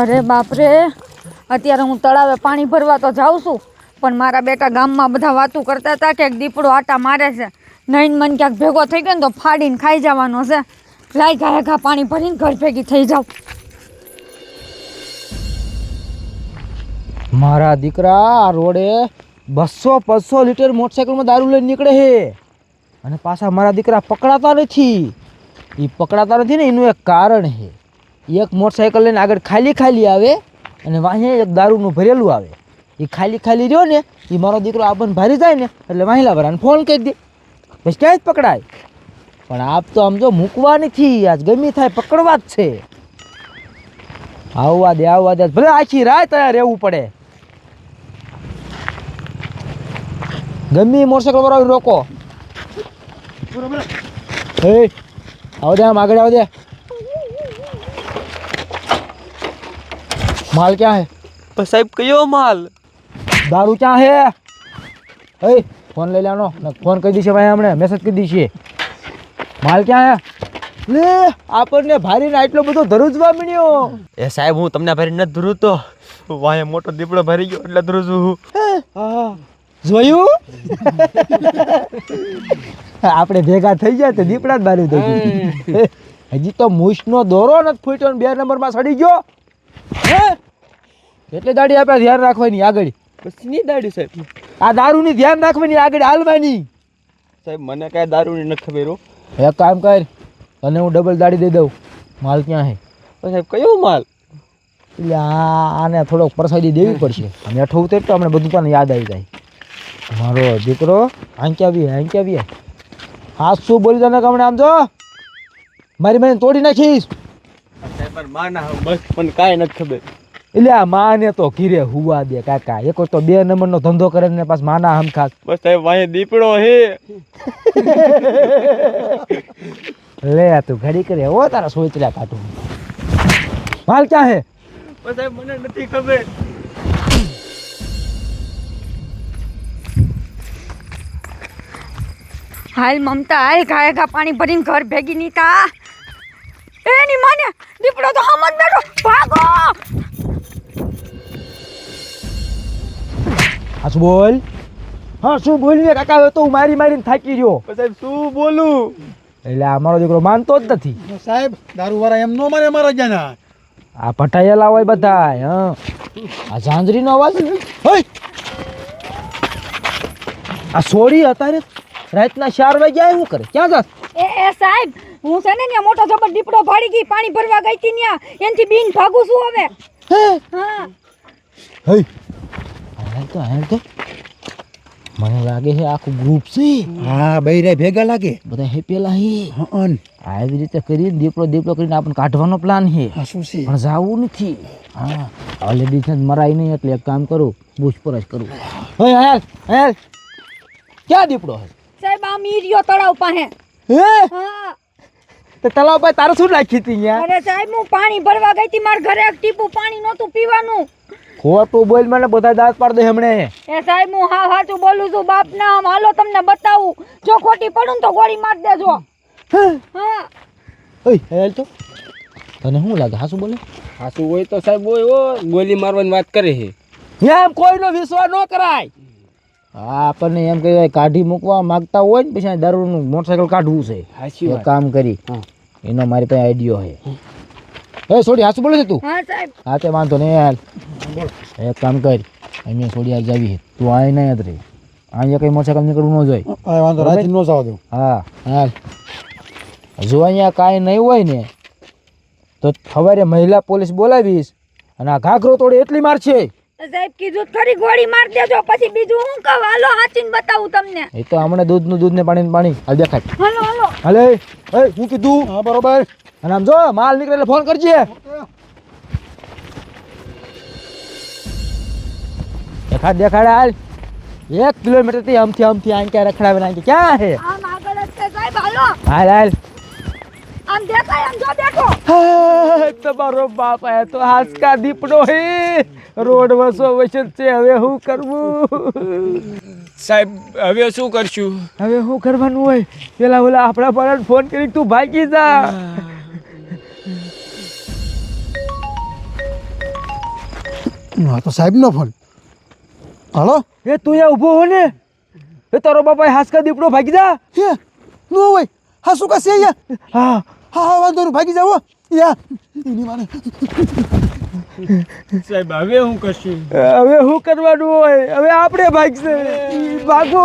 અરે બાપરે, અત્યારે હું તળાવે પાણી ભરવા તો જાઉં છું, પણ મારા બેટા ગામમાં બધા વાતું કરતા હતા કે દીપડો આટા મારે છે. નહીં મન ક્યાંક ભેગો થઈ ગયો ને તો ફાડીને ખાઈ જવાનો છે. લાઈ ઘા ઘા પાણી ભરીને ઘર ભેગી થઈ જાઉં. મારા દીકરા રોડે બસો પાંચસો લીટર મોટરસાઇકલમાં દારૂ લઈને નીકળે છે અને પાછા મારા દીકરા પકડાતા નથી. એ પકડાતા નથી ને, એનું એક કારણ છે એક મોટરસાઇકલ લઈને આગળ ખાલી ખાલી આવે અને વાંહે એક દારૂનું ભરેલું આવે. એ ખાલી ખાલી રહ્યો ને એ મારો દીકરો આપણને ભારી જાય ને એટલે વાહિલા ભરાને ફોન કરી દે. બસ ક્યાં જ પકડાય. પણ આપ તો આમ જો મૂકવા નથી આજ ગમી થાય પકડવા જ છે. આવવા દે આવવા દે ભલે આખી રાત તૈયાર રહેવું પડે. ગમી મોટરસાઇકલ વાળો રોકો. હે આવો દે આમ આગળ આવો દે. માલ ક્યાં હે પણ સાહેબ કયો માલ દારૂ ક્યાં હે હે ફોન લઈ લેવાનો ને ફોન કરી દીશે ભાઈ હમણે મેસેજ કરી દીશે માલ ક્યાં હે લે આપણને ભારીને આટલો બધો ધરુજવા મળ્યો એ સાહેબ હું તમને ભરી નથી ધ્રુતો વાય મોટો દીપડો ભરી ગયો એટલે ધરું છું હું હા. જોયું? આપણે ભેગા થઈ જાય તો દીપડા જ બારી થઈ ગયું હજી તો મૂછનો દોરો નથી ફૂટ્યો ને બે નંબરમાં સડી ગયો. હે? એટલે દાડી આપણે ધ્યાન રાખવાની આગળ. પછી દાડી સાહેબ? આ દારૂની ધ્યાન રાખવાની આગળ હાલવાની. સાહેબ મને કાંઈ દારૂની નથી ખબર હો. એક કામ કર અને હું ડબલ દાડી દઈ દઉં. માલ ક્યાં હે? સાહેબ કયો માલ? એટલે આને થોડોક પ્રસાદી દેવી પડશે. અઠવું ઉતર તો અમને બધું પણ યાદ આવી જાય. મારો દીકરો આંક્યા બી આંક્યા બી હા. શું બોલી તને કમણે આમ જો? મારી મને તોડી નાખીશ. બસ પણ કાંઈ નથી ખબર. એટલે આ માને તો ઘીરે હુવા દે કાકા. એક તો બે નંબરનો ધંધો કરે ને પાછ માના હમ ખાસ બસ સાહેબ વાય દીપડો હે. લે તું ઘડી કરે. ઓ તારા સોચલા કાટું માલ ક્યાં હે? બસ સાહેબ મને નથી ખબર. હાલ મમતા હાલ ઘા ઘા પાણી ભરીને ઘર ભેગી નીતા. એની માને દીપડો તો હમ જ બેઠો. ભાગો! હા શું બોલ. હા શું બોલ ને કાકા હવે તો હું મારી મારીને થાકી રહ્યો. સાહેબ શું બોલું? એટલે આ મારો દીકરો માનતો જ નથી. સાહેબ દારૂવાળા એમ નો મારે મારા જાના આ પટાયેલા હોય બધા હા. આ ઝાંઝરીનો અવાજ હોય આ સોડી અત્યારે રાતના ચાર વાગ્યા શું કરે. ક્યાં જાસ એ એ સાહેબ હું છે ને ત્યાં મોટો જબર દીપડો ભાડી ગઈ પાણી ભરવા ગઈ હતી ત્યાં. એનથી બીન ભાગું છું હવે. હે? હા. હે હાલ તો હાલ તો મને લાગે છે આખું ગ્રુપ છે. હા બૈરા ભેગા લાગે. બધા હેપેલા હે. હન. આવી રીતે કરી દીપડો દીપડો કરીને આપણને કાઢવાનો પ્લાન છે. શું છે? પણ જાવું નથી. હા ઓલરેડી છે મરાય નહીં એટલે એક કામ કરું પૂછપરછ કરું. હે હેલ હેલ ક્યાં દીપડો હે? સાહેબ આ મીરિયો તળાવ પાસે. હે? હા. તો તળાવ પર તારે શું નાખી હતી યાર અરે સાહેબ હું પાણી ભરવા ગઈ હતી મારા ઘરે એક ટીપું પાણી નહોતું પીવાનું. ખોટું બોલ મને બધા દાંત પાડ દે હમણે. એ સાહેબ હું હા સાચું બોલું છું બાપ ના આમ. હાલો તમને બતાવું. જો ખોટી પડું ને તો ગોળી માર દેજો. હા? ઓય હેલ તો. તને શું લાગે હાસું બોલે? હાસું હોય તો સાહેબ હોય ઓ ગોલી મારવાની વાત કરે છે. એમ કોઈનો વિશ્વાસ ન કરાય. હા આપણને એમ કહેવાય કાઢી મૂકવા માંગતા હોય ને પછી દારૂનું મોટરસાયકલ કાઢવું છે. હાચી કામ કરી. એનો મારી પાસે આઈડિયો છે. એ સોડી હાસું બોલે છે તું? હા સાહેબ. હા તે વાંધો નહીં હાલ. એક કામ કર અમે થોડી આજ જાવી તું આય નહીં રે અહીંયા કઈ મોટરસાયકલ નીકળવું ન જોઈએ વાંધો રાતે નો જવા દઉં. હા હાલ. જો અહીંયા કાંઈ નહીં હોય ને તો સવારે મહિલા પોલીસ બોલાવીશ અને આ ઘાઘરો તોડે એટલી માર છે. સાહેબ કીધું તો ખરી ગોળી માર દેજો પછી બીજું હું કહું? હાલો હાચીને બતાવું તમને. એ તો હમણાં દૂધનું દૂધ ને પાણી. પાણી હાલ દેખાય. હાલો હાલો. હાલે એ હું કીધું? હા બરોબર. અને આમ જો માલ નીકળે એટલે ફોન કરજે. દેખાડ દેખાડ હાલ. એક કિલોમીટરથી અમથી આમથી આંકે રખડાવે ના ક્યાં છે? આમ આગળ જ છે સાહેબ હાલો. હાલ હાલ. આમ દેખાય આમ જો બેઠો તમારો બાપ આયા તો હાસકા દીપડો હે. રોડ વસો વસે છે હવે શું કરવું? સાહેબ હવે શું કરશું? હવે શું કરવાનું હોય? પેલા ઓલા આપણા પર ફોન કરી તું ભાગી જા. હા તો સાહેબનો ફોન. હાલો? એ તું અહીંયા ઊભો હો ને. એ તારો બાપા હાસકા દીપડો ભાગી જા. હે? નો હોય. હા શું કશે અહીંયા? હા. હા હા વાંધો નહીં ભાગી જાઓ યા. એની માને. સાહેબ હવે હું કશું હવે શું કરવાનું હોય? હવે આપણે ભાગશે. ભાગો.